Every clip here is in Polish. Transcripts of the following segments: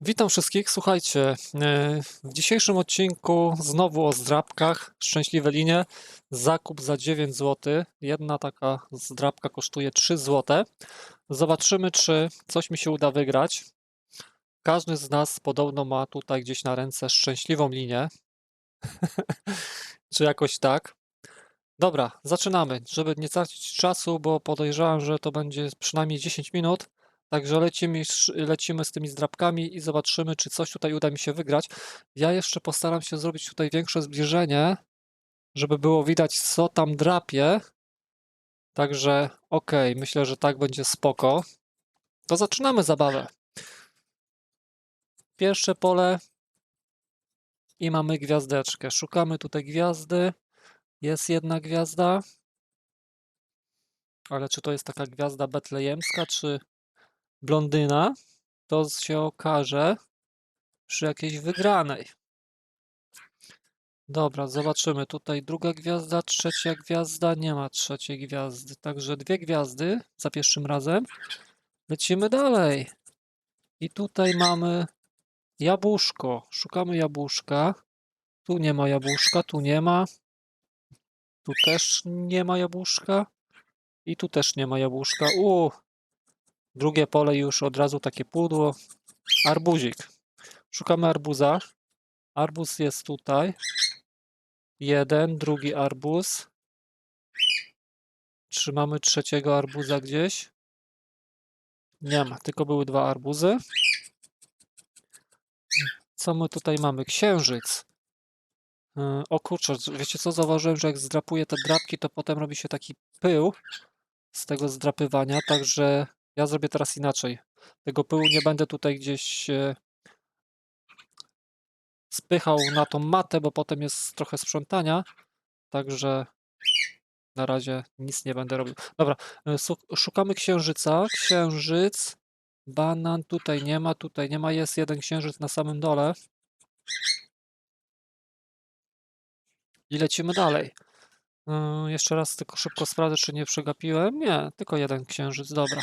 Witam wszystkich. Słuchajcie, e, w dzisiejszym odcinku znowu o zdrabkach. Szczęśliwe linie. Zakup za 9 zł. Jedna taka zdrabka kosztuje 3 zł. Zobaczymy, czy coś mi się uda wygrać. Każdy z nas podobno ma tutaj gdzieś na ręce szczęśliwą linię. czy jakoś tak. Dobra, zaczynamy. Żeby nie tracić czasu, bo podejrzewam, że to będzie przynajmniej 10 minut. Także lecimy, lecimy z tymi zdrabkami i zobaczymy, czy coś tutaj uda mi się wygrać. Ja jeszcze postaram się zrobić tutaj większe zbliżenie, żeby było widać, co tam drapie. Także okej, myślę, że tak będzie spoko. To zaczynamy zabawę. Pierwsze pole i mamy gwiazdeczkę. Szukamy tutaj gwiazdy. Jest jedna gwiazda. Ale czy to jest taka gwiazda betlejemska, czy blondyna? To się okaże przy jakiejś wygranej. Dobra, zobaczymy. Tutaj druga gwiazda, trzecia gwiazda. Nie ma trzeciej gwiazdy. Także dwie gwiazdy za pierwszym razem. Lecimy dalej. I tutaj mamy jabłuszko. Szukamy jabłuszka. Tu nie ma jabłuszka, tu nie ma. Tu też nie ma jabłuszka. I tu też nie ma jabłuszka. U, drugie pole już od razu takie pudło. Arbuzik. Szukamy arbuza. Arbuz jest tutaj. Jeden, drugi arbuz. Czy mamy trzeciego arbuza gdzieś? Nie ma, tylko były dwa arbuzy. Co my tutaj mamy? Księżyc. Yy, O kurczę, wiecie co? Zauważyłem, że jak zdrapuję te drapki, to potem robi się taki pył z tego zdrapywania, także ja zrobię teraz inaczej. Tego pyłu nie będę tutaj gdzieś e, spychał na tą matę, bo potem jest trochę sprzątania, także na razie nic nie będę robił. Dobra, e, szukamy księżyca. Księżyc, banan, tutaj nie ma, tutaj nie ma, jest jeden księżyc na samym dole. I lecimy dalej. E, Jeszcze raz tylko szybko sprawdzę, czy nie przegapiłem. Nie, tylko jeden księżyc, dobra.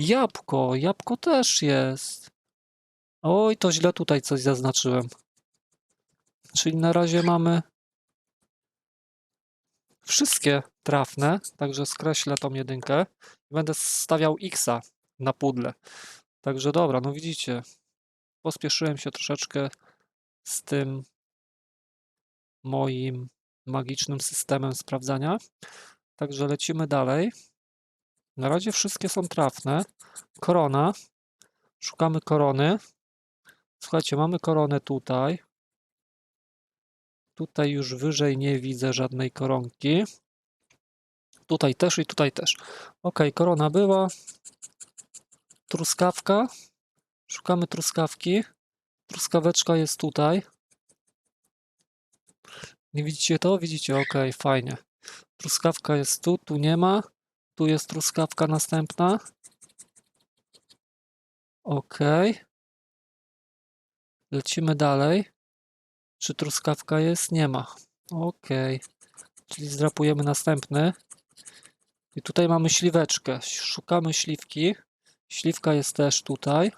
Jabłko, jabłko też jest. Oj, to źle tutaj coś zaznaczyłem. Czyli na razie mamy wszystkie trafne, także skreślę tą jedynkę. Będę stawiał X-a na pudle. Także dobra, no widzicie, pospieszyłem się troszeczkę z tym moim magicznym systemem sprawdzania. Także lecimy dalej. Na razie wszystkie są trafne. Korona. Szukamy korony. Słuchajcie, mamy koronę tutaj. Tutaj już wyżej nie widzę żadnej koronki. Tutaj też i tutaj też. Ok, korona była. Truskawka. Szukamy truskawki. Truskaweczka jest tutaj. Nie widzicie to? Widzicie, ok, fajnie. Truskawka jest tu, tu nie ma. Tu jest truskawka następna. Ok. Lecimy dalej. Czy truskawka jest? Nie ma. Ok. Czyli zdrapujemy następny. I tutaj mamy śliweczkę. Szukamy śliwki. Śliwka jest też tutaj.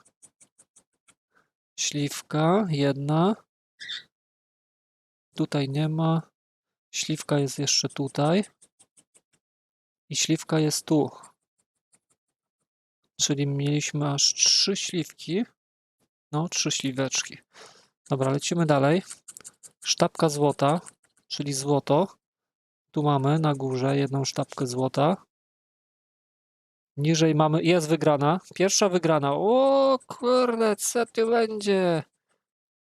Śliwka, jedna. Tutaj nie ma. Śliwka jest jeszcze tutaj. I śliwka jest tu. Czyli mieliśmy aż trzy śliwki. No, trzy śliweczki. Dobra, lecimy dalej. Sztabka złota, czyli złoto. Tu mamy na górze jedną sztabkę złota. Niżej mamy, jest wygrana. Pierwsza wygrana. O kurde, co tu będzie?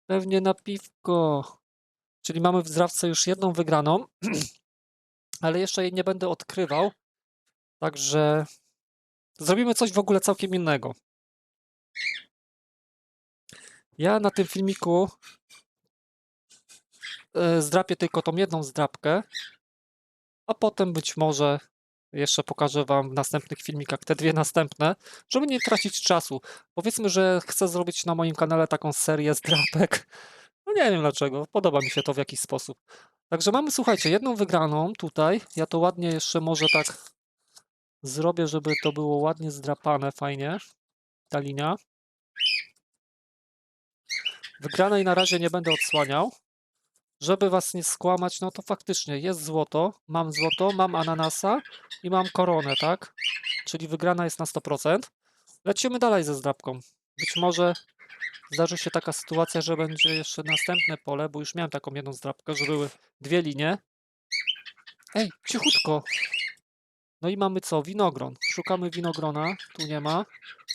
Pewnie na piwko. Czyli mamy w zdrawce już jedną wygraną, ale jeszcze jej nie będę odkrywał. Także zrobimy coś w ogóle całkiem innego. Ja na tym filmiku e, zdrapię tylko tą jedną zdrapkę, a potem być może jeszcze pokażę Wam w następnych filmikach te dwie następne, żeby nie tracić czasu. Powiedzmy, że chcę zrobić na moim kanale taką serię zdrapek. No nie wiem dlaczego, podoba mi się to w jakiś sposób. Także mamy, słuchajcie, jedną wygraną tutaj. Ja to ładnie jeszcze może tak zrobię, żeby to było ładnie zdrapane, fajnie. Ta linia. Wygranej na razie nie będę odsłaniał. Żeby was nie skłamać, no to faktycznie jest złoto, mam złoto, mam ananasa i mam koronę, tak? Czyli wygrana jest na 100%. Lecimy dalej ze zdrabką. Być może zdarzy się taka sytuacja, że będzie jeszcze następne pole, bo już miałem taką jedną zdrabkę, że były dwie linie. Ej, cichutko. No i mamy co? Winogron. Szukamy winogrona. Tu nie ma.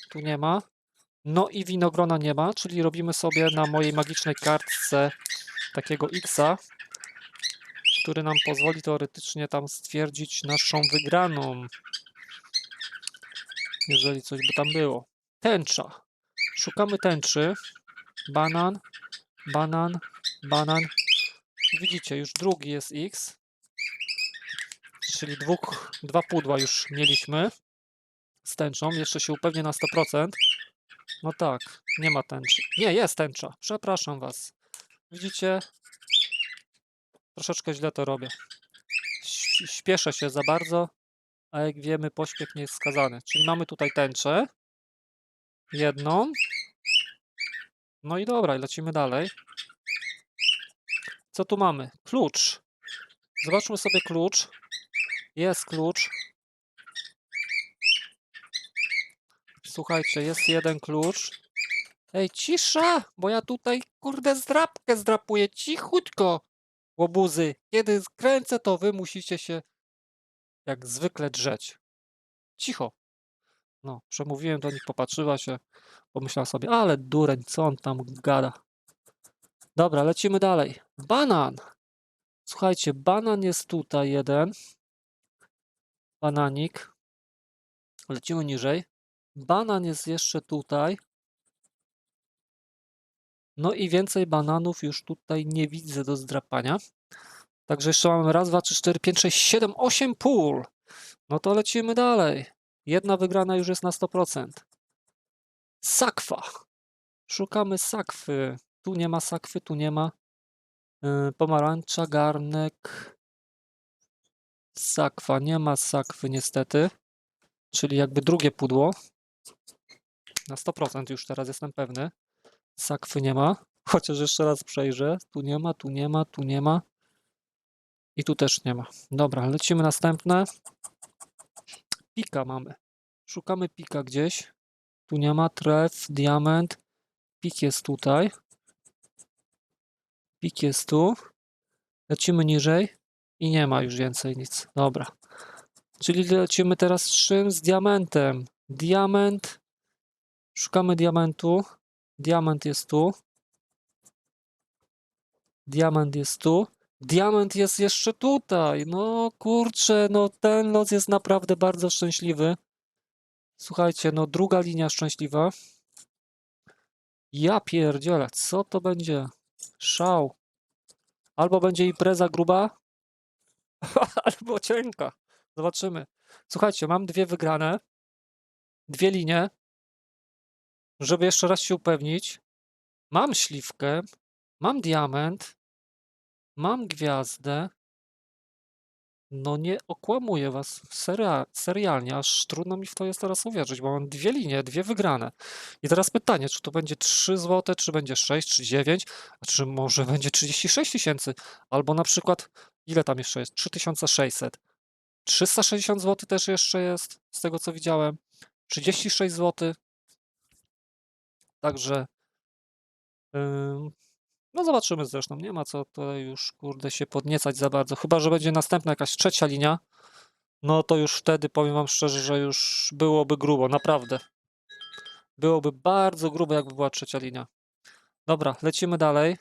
Tu nie ma. No i winogrona nie ma, czyli robimy sobie na mojej magicznej kartce takiego X-a, który nam pozwoli teoretycznie tam stwierdzić naszą wygraną. Jeżeli coś by tam było. Tęcza. Szukamy tęczy. Banan, banan, banan. Widzicie, już drugi jest X. Czyli dwóch, dwa pudła już mieliśmy z tęczą. Jeszcze się upewnię na 100%. No tak, nie ma tęczy. Nie, jest tęcza. Przepraszam was. Widzicie? Troszeczkę źle to robię. Śpieszę się za bardzo, a jak wiemy, pośpiech nie jest skazany. Czyli mamy tutaj tęczę. Jedną. No i dobra, lecimy dalej. Co tu mamy? Klucz. Zobaczmy sobie klucz. Jest klucz. Słuchajcie, jest jeden klucz. Ej, cisza, bo ja tutaj, kurde, zdrapkę zdrapuję, cichutko, łobuzy. Kiedy skręcę, to wy musicie się jak zwykle drzeć. Cicho. No, przemówiłem do nich, popatrzyła się, pomyślała sobie, ale dureń, co on tam gada. Dobra, lecimy dalej. Banan. Słuchajcie, banan jest tutaj jeden. Bananik. Lecimy niżej. Banan jest jeszcze tutaj. No i więcej bananów już tutaj nie widzę do zdrapania. Także jeszcze mamy raz, dwa, trzy, cztery, pięć, sześć, siedem, osiem pól. No to lecimy dalej. Jedna wygrana już jest na 100%. Sakwa. Szukamy sakwy. Tu nie ma sakwy, tu nie ma. Yy, pomarańcza, garnek. Sakwa. Nie ma sakwy niestety. Czyli jakby drugie pudło. Na 100% już teraz jestem pewny. Sakwy nie ma. Chociaż jeszcze raz przejrzę. Tu nie ma, tu nie ma, tu nie ma. I tu też nie ma. Dobra, lecimy następne. Pika mamy. Szukamy pika gdzieś. Tu nie ma. Tref, diament. Pik jest tutaj. Pik jest tu. Lecimy niżej. I nie ma już więcej nic. Dobra. Czyli lecimy teraz z czym? Z diamentem. Diament. Szukamy diamentu. Diament jest tu. Diament jest tu. Diament jest jeszcze tutaj. No kurczę, no ten los jest naprawdę bardzo szczęśliwy. Słuchajcie, no druga linia szczęśliwa. Ja pierdzielę, co to będzie? Szał. Albo będzie impreza gruba, albo cienka. Zobaczymy. Słuchajcie, mam dwie wygrane. Dwie linie. Żeby jeszcze raz się upewnić. Mam śliwkę. Mam diament. Mam gwiazdę. No nie okłamuję was seria, serialnie, aż trudno mi w to jest teraz uwierzyć, bo mam dwie linie, dwie wygrane. I teraz pytanie, czy to będzie 3 zł, czy będzie 6, czy 9, a czy może będzie 36 tysięcy, albo na przykład, ile tam jeszcze jest? 3600. 360 zł też jeszcze jest, z tego co widziałem. 36 zł. Także ym, no zobaczymy zresztą. Nie ma co tutaj już kurde się podniecać za bardzo. Chyba, że będzie następna jakaś trzecia linia. No to już wtedy powiem wam szczerze, że już byłoby grubo, naprawdę. Byłoby bardzo grubo, jakby była trzecia linia. Dobra, lecimy dalej.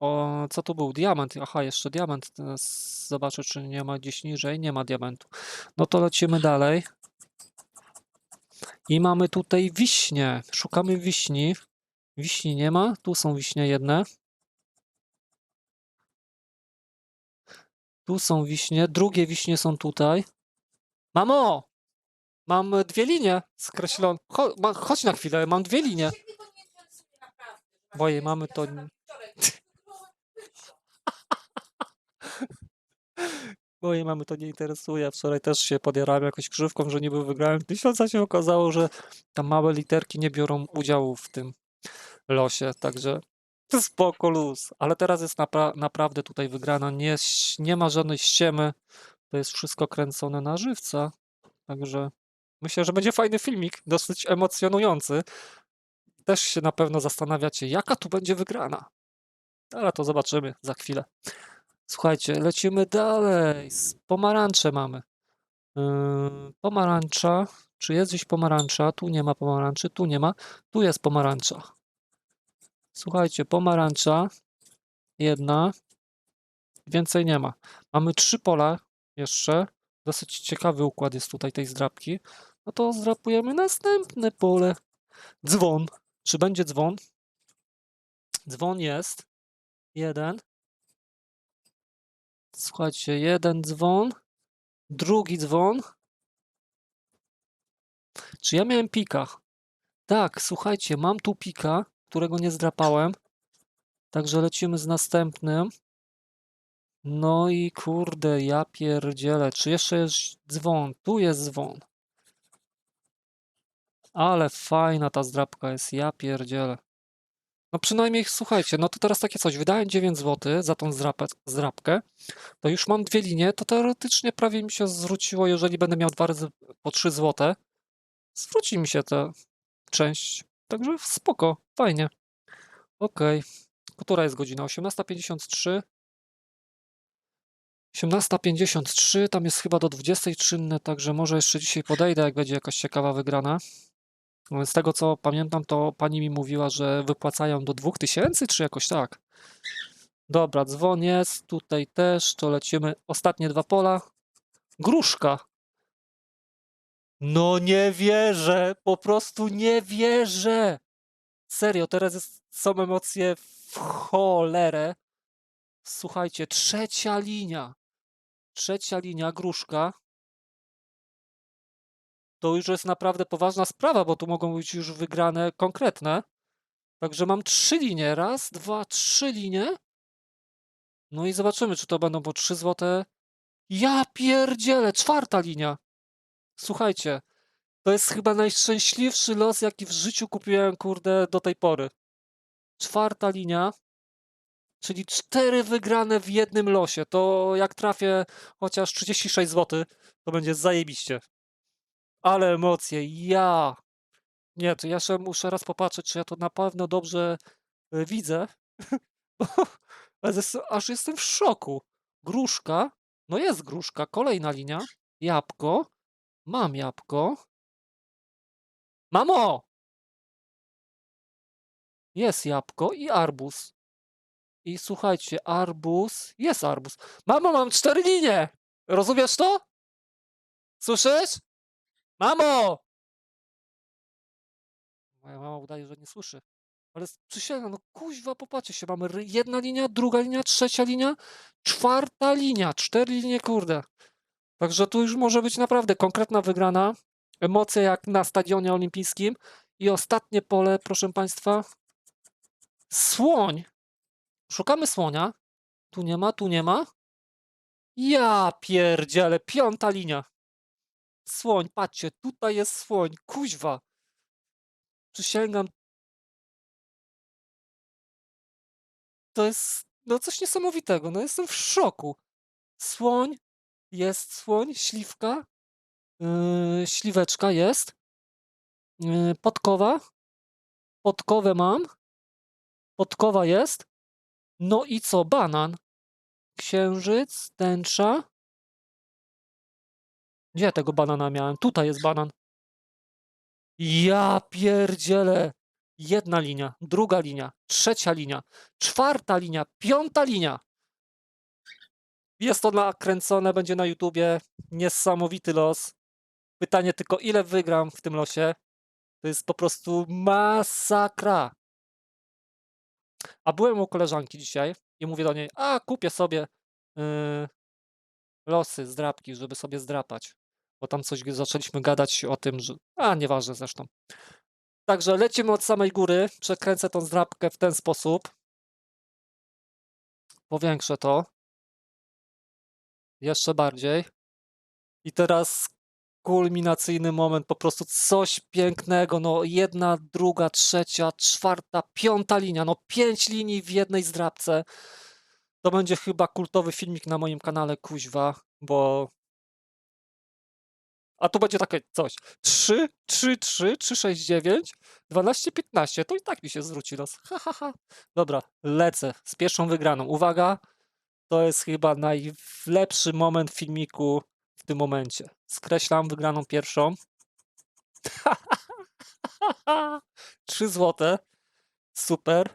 O, co tu był? Diament. Aha, jeszcze diament. Zobaczę, czy nie ma gdzieś niżej. Nie ma diamentu. No to lecimy dalej. I mamy tutaj wiśnie. Szukamy wiśni. Wiśni nie ma. Tu są wiśnie jedne. Tu są wiśnie. Drugie wiśnie są tutaj. Mamo! Mam dwie linie skreślone. Cho ma, chodź na chwilę, mam dwie linie. Mojej mamy to... Mojej mamy to nie interesuje. Wczoraj też się podjarałem jakoś krzywką, że niby wygrałem tysiąca, się okazało, że tam małe literki nie biorą udziału w tym losie, także spoko luz. Ale teraz jest napra naprawdę tutaj wygrana, nie, nie ma żadnej ściemy, to jest wszystko kręcone na żywca, także myślę, że będzie fajny filmik, dosyć emocjonujący. Też się na pewno zastanawiacie, jaka tu będzie wygrana. Ale to zobaczymy za chwilę. Słuchajcie, lecimy dalej. Pomarańcze mamy. Yy, pomarańcza. Czy jest gdzieś pomarańcza? Tu nie ma pomarańczy, tu nie ma. Tu jest pomarańcza. Słuchajcie, pomarańcza. Jedna. Więcej nie ma. Mamy trzy pola jeszcze. Dosyć ciekawy układ jest tutaj tej zdrapki. No to zdrapujemy następne pole. Dzwon. Czy będzie dzwon? Dzwon jest. Jeden. Słuchajcie, jeden dzwon, drugi dzwon. Czy ja miałem pika? Tak, słuchajcie, mam tu pika, którego nie zdrapałem. Także lecimy z następnym. No i kurde, ja pierdzielę. Czy jeszcze jest dzwon? Tu jest dzwon. Ale fajna ta zdrapka jest, ja pierdzielę. No przynajmniej, słuchajcie, no to teraz takie coś, wydałem 9 zł za tą zdrapę, zdrapkę, to już mam dwie linie, to teoretycznie prawie mi się zwróciło, jeżeli będę miał dwa razy po 3 zł, zwróci mi się ta część, także spoko, fajnie. Okej, która jest godzina? 18.53. 18.53, tam jest chyba do 20 czynne, także może jeszcze dzisiaj podejdę, jak będzie jakaś ciekawa wygrana. No, Z tego co pamiętam, to pani mi mówiła, że wypłacają do 2000 czy jakoś tak. Dobra, dzwon jest, tutaj też, to lecimy. Ostatnie dwa pola. Gruszka. No nie wierzę, po prostu nie wierzę. Serio, teraz jest, są emocje w cholerę. Słuchajcie, trzecia linia. Trzecia linia, gruszka to już jest naprawdę poważna sprawa, bo tu mogą być już wygrane konkretne. Także mam trzy linie. Raz, dwa, trzy linie. No i zobaczymy, czy to będą po 3 złote. Ja pierdzielę, czwarta linia. Słuchajcie, to jest chyba najszczęśliwszy los, jaki w życiu kupiłem, kurde, do tej pory. czwarta linia, czyli cztery wygrane w jednym losie. To jak trafię chociaż 36 zł, to będzie zajebiście. Ale emocje, ja. Nie, to ja jeszcze muszę raz popatrzeć, czy ja to na pewno dobrze y, widzę. Aż jestem w szoku. Gruszka, no jest gruszka, kolejna linia. Jabłko, mam jabłko. Mamo! Jest jabłko i arbuz. I słuchajcie, arbuz, jest arbuz. Mamo, mam cztery linie! Rozumiesz to? Słyszysz? Mamo! Moja mama udaje, że nie słyszy. Ale przysięgam, no kuźwa, popatrzcie się, mamy jedna linia, druga linia, trzecia linia, czwarta linia, cztery linie, kurde. Także tu już może być naprawdę konkretna wygrana. Emocje jak na stadionie olimpijskim. I ostatnie pole, proszę Państwa. Słoń. Szukamy słonia. Tu nie ma, tu nie ma. Ja pierdzielę, piąta linia. Słoń, patrzcie, tutaj jest słoń, kuźwa. Przysięgam. To jest, no coś niesamowitego, no jestem w szoku. Słoń, jest słoń, śliwka, yy, śliweczka jest, yy, podkowa, podkowę mam, podkowa jest, no i co, banan, księżyc, tęcza. Gdzie ja tego banana miałem? Tutaj jest banan. Ja pierdzielę. Jedna linia, druga linia, trzecia linia, czwarta linia, piąta linia. Jest to nakręcone, będzie na YouTubie. Niesamowity los. Pytanie tylko, ile wygram w tym losie? To jest po prostu masakra. A byłem u koleżanki dzisiaj i mówię do niej, a kupię sobie yy, losy, zdrapki, żeby sobie zdrapać. Bo tam coś zaczęliśmy gadać o tym, że... A, nieważne zresztą. Także lecimy od samej góry. Przekręcę tą zdrapkę w ten sposób. Powiększę to. Jeszcze bardziej. I teraz kulminacyjny moment, po prostu coś pięknego. No jedna, druga, trzecia, czwarta, piąta linia. No pięć linii w jednej zdrapce. To będzie chyba kultowy filmik na moim kanale, kuźwa, bo... A tu będzie takie coś. 3, 3, 3, 3, 6, 9, 12, 15. To i tak mi się zwróci los. Ha, ha, ha. Dobra, lecę z pierwszą wygraną. Uwaga, to jest chyba najlepszy moment filmiku w tym momencie. Skreślam wygraną pierwszą. 3 złote. Super.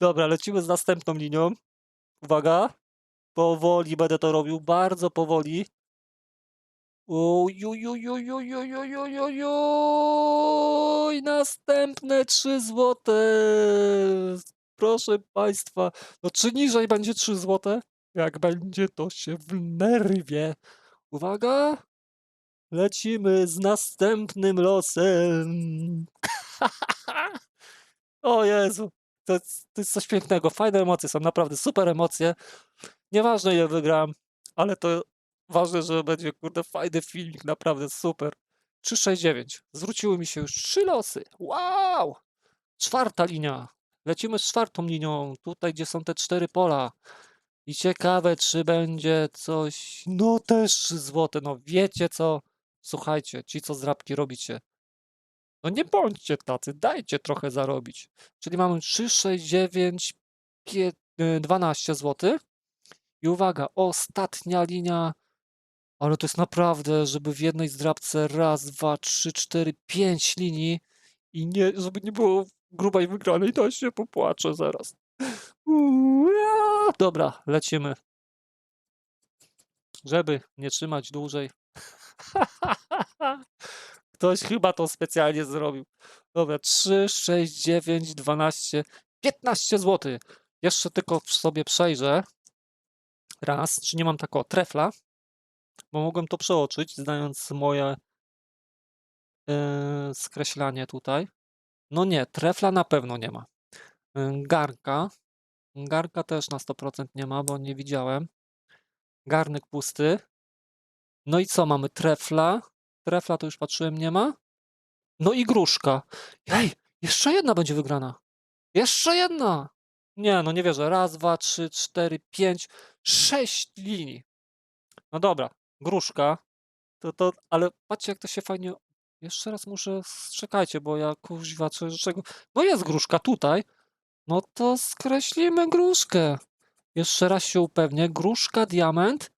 Dobra, lecimy z następną linią. Uwaga. Powoli będę to robił, bardzo powoli. Oj, następne 3 złote. Proszę Państwa, czy niżej będzie 3 złote? Jak będzie, to się wnerwie. Uwaga, lecimy z następnym losem. O Jezu, to to jest coś pięknego, fajne emocje są, naprawdę super emocje. Nieważne ile wygram, ale to ważne, że będzie kurde fajny filmik, naprawdę super. 369. Zwróciły mi się już trzy losy. Wow! Czwarta linia. Lecimy z czwartą linią, tutaj gdzie są te cztery pola. I ciekawe, czy będzie coś. No też 3 złote. No wiecie co? Słuchajcie, ci co z robicie. No nie bądźcie tacy, dajcie trochę zarobić. Czyli mamy 3, 6, 9, 5, 12 zł. I uwaga, ostatnia linia. Ale to jest naprawdę, żeby w jednej zdrabce raz, dwa, trzy, cztery, pięć linii i nie, żeby nie było grubej wygranej, to się popłaczę zaraz. Dobra, lecimy. Żeby nie trzymać dłużej. Ktoś chyba to specjalnie zrobił. Dobra, 3, 6, 9, 12, 15 zł. Jeszcze tylko sobie przejrzę. Raz, czy nie mam takiego trefla, bo mogłem to przeoczyć, znając moje yy, skreślanie tutaj. No nie, trefla na pewno nie ma. Yy, garnka. Garnka też na 100% nie ma, bo nie widziałem. Garnek pusty. No i co mamy? Trefla. Trefla to już patrzyłem, nie ma. No i gruszka. Hej, jeszcze jedna będzie wygrana. Jeszcze jedna! Nie, no nie wierzę. Raz, dwa, trzy, cztery, pięć, sześć linii. No dobra, gruszka. To, to, ale patrzcie, jak to się fajnie. Jeszcze raz muszę. Czekajcie, bo ja kuźwa, czy czego. No jest gruszka tutaj. No to skreślimy gruszkę. Jeszcze raz się upewnię. Gruszka, diament.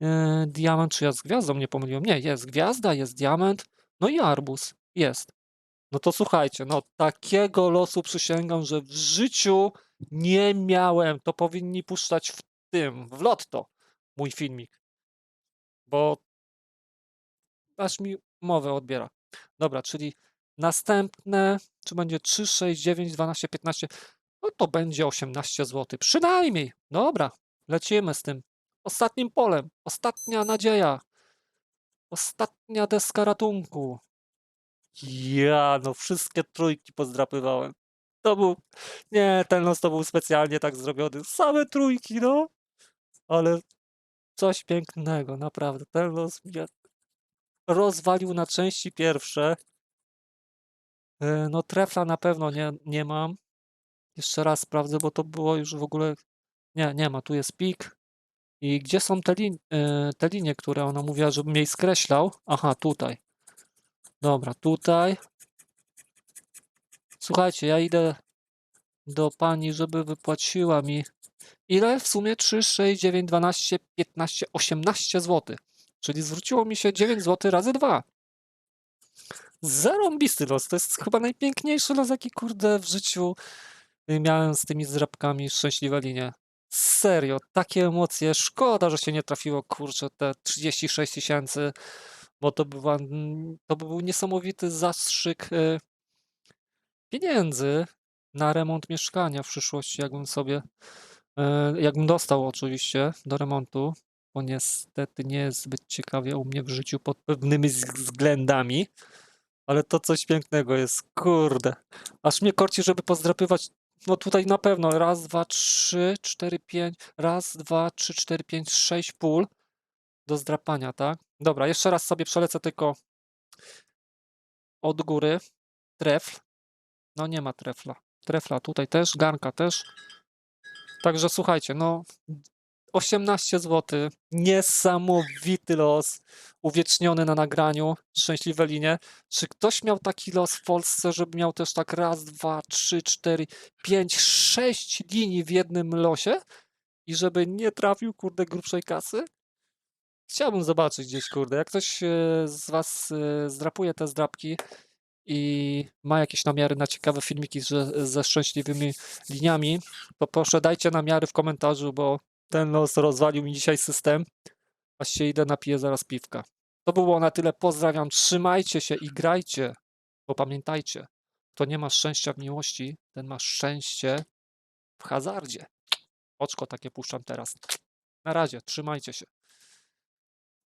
Yy, diament, czy ja z gwiazdą nie pomyliłem? Nie, jest gwiazda, jest diament. No i arbuz. Jest. No to słuchajcie, no takiego losu przysięgam, że w życiu nie miałem. To powinni puszczać w tym, w lotto, mój filmik. Bo aż mi mowę odbiera. Dobra, czyli następne, czy będzie 3, 6, 9, 12, 15, no to będzie 18 zł. Przynajmniej. Dobra, lecimy z tym. Ostatnim polem, ostatnia nadzieja. Ostatnia deska ratunku. Ja, no wszystkie trójki pozdrapywałem. To był, nie, ten los to był specjalnie tak zrobiony. Same trójki, no. Ale coś pięknego, naprawdę. Ten los mnie rozwalił na części pierwsze. E, No trefla na pewno nie, nie mam. Jeszcze raz sprawdzę, bo to było już w ogóle... Nie, nie ma. Tu jest pik. I gdzie są te, lin... e, te linie, które ona mówiła, żebym jej skreślał? Aha, tutaj. Dobra, tutaj. Słuchajcie, ja idę do pani, żeby wypłaciła mi ile? W sumie 3, 6, 9, 12, 15, 18 zł. Czyli zwróciło mi się 9 zł razy 2. Zarąbisty los. To jest chyba najpiękniejszy los, jaki kurde w życiu y, miałem z tymi zrabkami szczęśliwe linie. Serio, takie emocje. Szkoda, że się nie trafiło, kurczę, te 36 tysięcy, bo to, była, to był niesamowity zastrzyk y, pieniędzy na remont mieszkania w przyszłości, jakbym sobie, e, jakbym dostał oczywiście do remontu, bo niestety nie jest zbyt ciekawie u mnie w życiu pod pewnymi wz- względami, ale to coś pięknego jest, kurde. Aż mnie korci, żeby pozdrapywać, no tutaj na pewno, raz, dwa, trzy, cztery, pięć, raz, dwa, trzy, cztery, pięć, sześć pól do zdrapania, tak? Dobra, jeszcze raz sobie przelecę tylko od góry, trefl, no nie ma trefla. Trefla tutaj też, garnka też. Także słuchajcie, no 18 zł, niesamowity los, uwieczniony na nagraniu, szczęśliwe linie. Czy ktoś miał taki los w Polsce, żeby miał też tak raz, dwa, trzy, cztery, pięć, sześć linii w jednym losie i żeby nie trafił, kurde, grubszej kasy? Chciałbym zobaczyć gdzieś, kurde, jak ktoś e, z was e, zdrapuje te zdrapki, i ma jakieś namiary na ciekawe filmiki ze, ze szczęśliwymi liniami, to proszę dajcie namiary w komentarzu, bo ten los rozwalił mi dzisiaj system. Aż się idę, napiję zaraz piwka. To było na tyle. Pozdrawiam. Trzymajcie się i grajcie. Bo pamiętajcie, kto nie ma szczęścia w miłości, ten ma szczęście w hazardzie. Oczko takie puszczam teraz. Na razie, trzymajcie się.